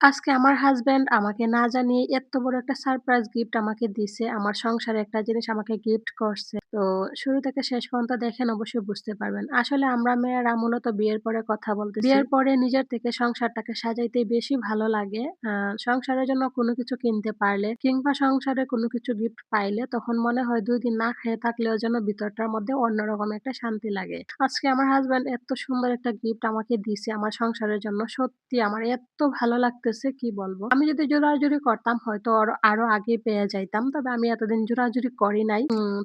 আজকে আমার হাজব্যান্ড আমাকে না জানিয়ে এত বড় একটা সারপ্রাইজ গিফট আমাকে দিছে। আমার সংসারে একটা জিনিস আমাকে গিফট করছে। তো শুরু থেকে শেষ পর্যন্ত দেখেন অবশ্যই বুঝতে পারবেন। আসলে আমরা মেয়েরা মূলত বিয়ের পরে কথা বলতে বিয়ের পরে নিজের থেকে সংসারটাকে সাজাইতে বেশি ভালো লাগে। সংসারের জন্য কোনো কিছু কিনতে পারলে কিংবা সংসারে কোনো কিছু গিফট পাইলে তখন মনে হয় দুই দিন না খেয়ে থাকলেও যেন ভিতরটার মধ্যে অন্যরকম একটা শান্তি লাগে। আজকে আমার হাজব্যান্ড এত সুন্দর একটা গিফট আমাকে দিছে আমার সংসারের জন্য। সত্যি আমার এত্ত ভালো লাগতেছে কি বলব। আমি যদি জোরাজুরি করতাম হয়তো আরও আগে পেয়ে যাইতাম। তবে আমি এতদিন জোরাজুরি করি নাই।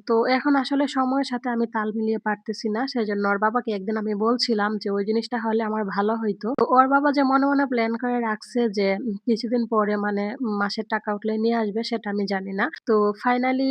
তো এখন আসলে সময়ের সাথে আমি তাল মিলিয়ে পারতেছি না। সেজন্য ওর বাবাকে একদিন আমি বলছিলাম যে, "ওই জিনিসটা হলে আমার ভালো হইতো।" তো ওর বাবা যে মনে, মনে প্ল্যান করে রাখছে যে কিছুদিন পরে মানে মাসের টাকা উঠলে নিয়ে আসবে সেটা আমি জানি না। তো ফাইনালি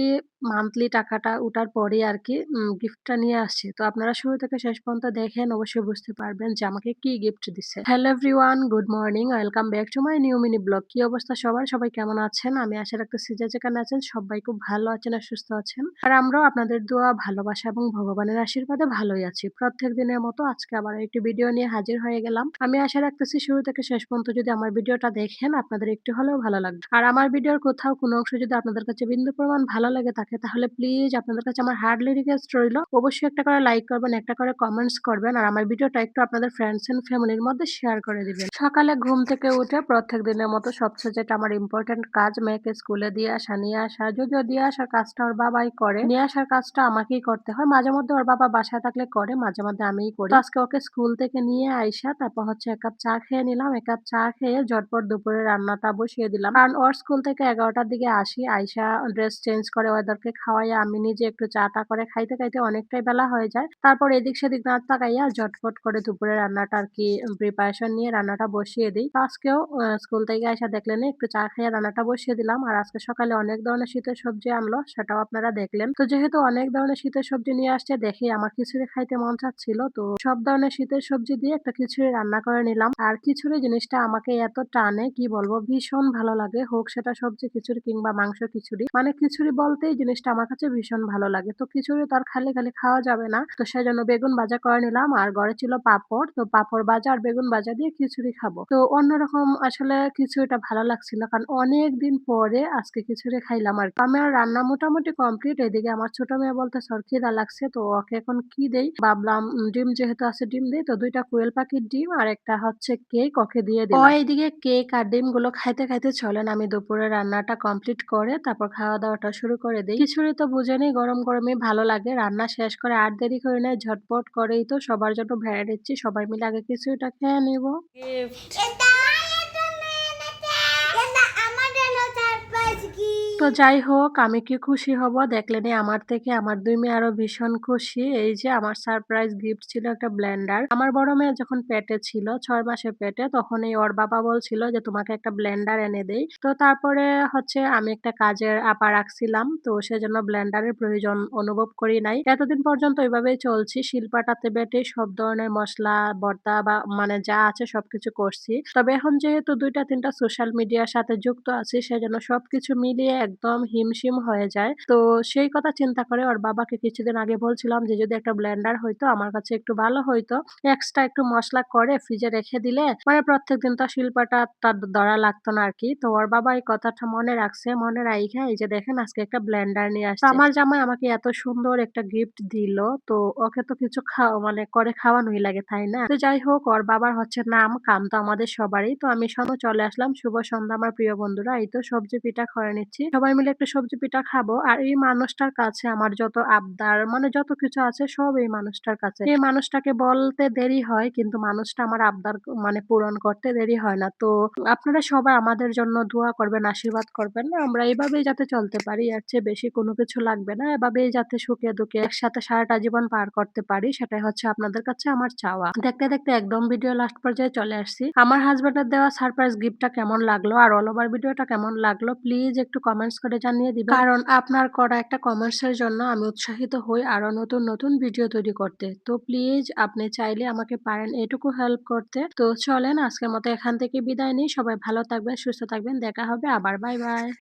মান্থলি টাকাটা উঠার পরেই আরকি উম গিফটটা নিয়ে আসছে। তো আপনারা শুরু থেকে শেষ পর্যন্ত দেখেন অবশ্যই বুঝতে পারবেন যে আমাকে কি গিফট দিছে। Hello everyone, good morning. Welcome back to my new mini vlog. কি অবস্থা সবার? সবাই কেমন আছেন? আমি আশা রাখতেছি যে যেখানে আছেন সবাই খুব ভালো আছেন আর সুস্থ আছেন। আর আমরাও আপনাদের দোয়া, ভালোবাসা এবং ভগবানের আশীর্বাদে ভালোই আছি। প্রত্যেক দিনের মতো আজকে আবার একটি ভিডিও নিয়ে হাজির হয়ে গেলাম। আমি আশা রাখতেছি শুরু থেকে শেষ পর্যন্ত যদি আমার ভিডিওটা দেখেন আপনাদের একটু হলেও ভালো লাগবে। আর আমার ভিডিওর কোথাও কোনো অংশ যদি আপনাদের কাছে বিন্দু পরিমাণ ভালো লাগে থাকে তাহলে প্লিজ আপনাদের কাছে আমার হার্ডলি রিকোয়েস্ট রইল অবশ্যই একটা করে লাইক করবেন, একটা করে কমেন্টস করবেন আর আমার ভিডিওটা একটু আপনাদের ফ্রেন্ডস এন্ড ফ্যামিলির মধ্যে শেয়ার করে দিবেন। সকালে ঘুম থেকে উঠে প্রত্যেক দিনের মতো সবচেয়ে যেটা আমার ইম্পর্টেন্ট কাজ মেয়েকে স্কুলে দিয়ে আসা, নিয়ে আসা। যদিও দিয়ে আসার কাজটা ওর বাবাই করে। নিয়ে আসার কাজটা আমাকেই করতে হয়। মাঝে মধ্যে ওর বাবা বাসায় থাকলে করে, মাঝে মধ্যে আমিই করি। আজকে ওকে স্কুল থেকে নিয়ে আইসা তারপর হচ্ছে ১ কাপ চা খেয়ে নিলাম। ১ কাপ চা খেয়ে ঝটপট দুপুরে রান্নাটা বসিয়ে দিলাম। কারণ ওর স্কুল থেকে এগারোটার দিকে আসি। আইসা ড্রেস চেঞ্জ করে ওদেরকে খাওয়াইয়া আমি নিজে একটু চা-টা করে খাইতে, খাইতে অনেকটাই বেলা হয়ে যায়। তারপর এদিক সেদিক না তাকাইয়া ঝটপট করে দুপুরে রান্নাটা আর কি প্রিপারেশন নিয়ে রান্নাটা বসিয়ে দিই আজকেও স্কুল থেকে আইসা দেখলেন একটু চা খেয়ে রান্নাটা বসিয়ে দিলাম। আর আজকে সকালে অনেক ধরনের শীতের সবজি আনলো সেটাও আপনারা দেখলেন। তো যেহেতু অনেক ধরনের শীতের সবজি নিয়ে আসছে দেখে আমার খিচুড়ি খাইতে মন চাচ্ছিল। তো সব ধরনের শীতের সবজি দিয়ে একটা খিচুড়ি রান্না করে নিলাম। আর খিচুড়ি জিনিসটা আমাকে এত টানে কি বলব ভীষণ ভালো লাগে। হোক সেটা সবজি খিচুড়ি কিংবা মাংস খিচুড়ি। মানে খিচুড়ি বলতেই জিনিসটা আমার কাছে ভীষণ ভালো লাগে। তো খিচুড়ি তো আর খালি, খালি খাওয়া যাবে না। তো সেজন্য বেগুন ভাজা করে নিলাম আর ঘরে ছিল পাপড় তো পাপড় ভাজা আর বেগুন ভাজা দিয়ে খিচুড়ি খাব। তো অন্যরকম আসলে খিচুড়িটা ভালো লাগছিল। কারণ অনেকদিন পরে আজকে খিচুড়ি খাইলাম আরকি। আমার রান্না মোটামুটি কমপ্লিট। এদিকে আমার ছোট মেয়ে বলতেছে ওর খিদা লাগছে। তো ওকে এখন কি দেই? ভাবলাম ডিম যেহেতু আছে ডিম দেই। তো ২ টা কোয়েল পাখির ডিম আর একটা হচ্ছে কেক ওকে দিয়ে। ও এদিকে কেক আর ডিমগুলো খাইতে, খাইতে চলেন আমি দুপুরে রান্নাটা কমপ্লিট করে তারপর খাওয়া-দাওয়াটা শুরু করে দেই। খিচুড়ি তো বুঝেনই গরম, গরমই ভালো লাগে। রান্না শেষ করে আর দেরি করে নেয় ঝটপট করেই তো সবার জন্য ভেড়া দিচ্ছি সবাই মিলে আগে খিচুড়িটা খেয়ে নিবো। গিফট এটা মায়ের জন্য এনেছে এটা আমার জন্য সারপ্রাইজ গিফট তো যাই হোক, আমি কি খুশি হব দেখলেনি আমার থেকে আমার দুই মেয়ে আরও ভীষণ খুশি। এই যে আমার সারপ্রাইজ গিফট ছিল একটা ব্লেন্ডার। আমার বড় মেয়ে যখন পেটে ছিল, ছয় মাসের পেটে তখন এই ওর বাবা বলছিল যে, তোমাকে একটা ব্লেন্ডার এনে দেই। তো তারপরে হচ্ছে আমি একটা কাজের আপা রাখছিলাম। তো সেজন্য ব্লেন্ডারের প্রয়োজন অনুভব করি নাই। এতদিন পর্যন্ত এভাবেই চলছি। শিল্পাটাতে বেটে সব ধরনের মশলা ভর্তা বা মানে যা আছে সবকিছু করছি। তবে এখন যেহেতু দুইটা, তিনটা সোশ্যাল মিডিয়ার সাথে যুক্ত আছি, সেজন্য সবকিছু মিলিয়ে একদম হিমশিম হয়ে যায়। তো সেই কথা চিন্তা করে ওর বাবাকে কিছুদিন আগে বলছিলাম যে যদি একটা ব্লেন্ডার হইতো আমার কাছে একটু ভালো হইতো। এক্সট্রা একটু মশলা করে ফ্রিজে রেখে দিলে মানে প্রত্যেকদিন তো শিল্পটা তার ধরা লাগতো না আরকি। তো ওর বাবা এই কথাটা মনে রাখছে। মনে রাইখা এই যে দেখেন আজকে একটা ব্লেন্ডার নিয়ে আসছে। আমার জামাই আমাকে এত সুন্দর একটা গিফট দিল। তো ওকে তো কিছু খাওয়া মানে করে খাওয়ানোই লাগে, তাই না? তো যাই হোক ওর বাবার হচ্ছে নাম কাম তো আমাদের সবারই। তো আমি সনও চলে আসলাম। শুভ সন্ধ্যা আমার প্রিয় বন্ধুরা। এই তো সবজি পিঠা করে নিচ্ছি। সবাই মিলে একটু সবজি পিঠা খাব। আর এই মানুষটার কাছে আমার যত আবদার মানে যত কিছু আছে সব এই মানুষটার কাছে। এই মানুষটাকে বলতে দেরি হয় কিন্তু মানুষটা আমার আবদার মানে পূরণ করতে দেরি হয় না। তো আপনারা সবাই আমাদের জন্য দোয়া করবেন, আশীর্বাদ করবেন। আমরা এভাবেই যাতে চলতে পারি। এর চেয়ে বেশি কোনো কিছু লাগবে না। এভাবেই যাতে সুখে দুঃখে একসাথে সারাটা জীবন পার করতে পারি সেটাই হচ্ছে আপনাদের কাছে আমার চাওয়া। দেখতে, দেখতে একদম ভিডিও লাস্ট পর্যায়ে চলে আসছি। আমার হাসব্যান্ডের দেওয়া সারপ্রাইজ গিফটটা কেমন লাগল আর অল ওভার ভিডিওটা কেমন লাগল প্লিজ একটু কমেন্টস করে জানিয়ে দিবেন। কারণ আপনার করা একটা কমেন্টসের জন্য আমি উৎসাহিত হই আরও নতুন, নতুন ভিডিও তৈরি করতে। তো প্লিজ আপনি চাইলে আমাকে পারেন এটুকু হেল্প করতে। তো চলেন আজকের মতো এখান থেকে বিদায় নিই। সবাই ভালো থাকবেন, সুস্থ থাকবেন। দেখা হবে আবার। Bye, bye.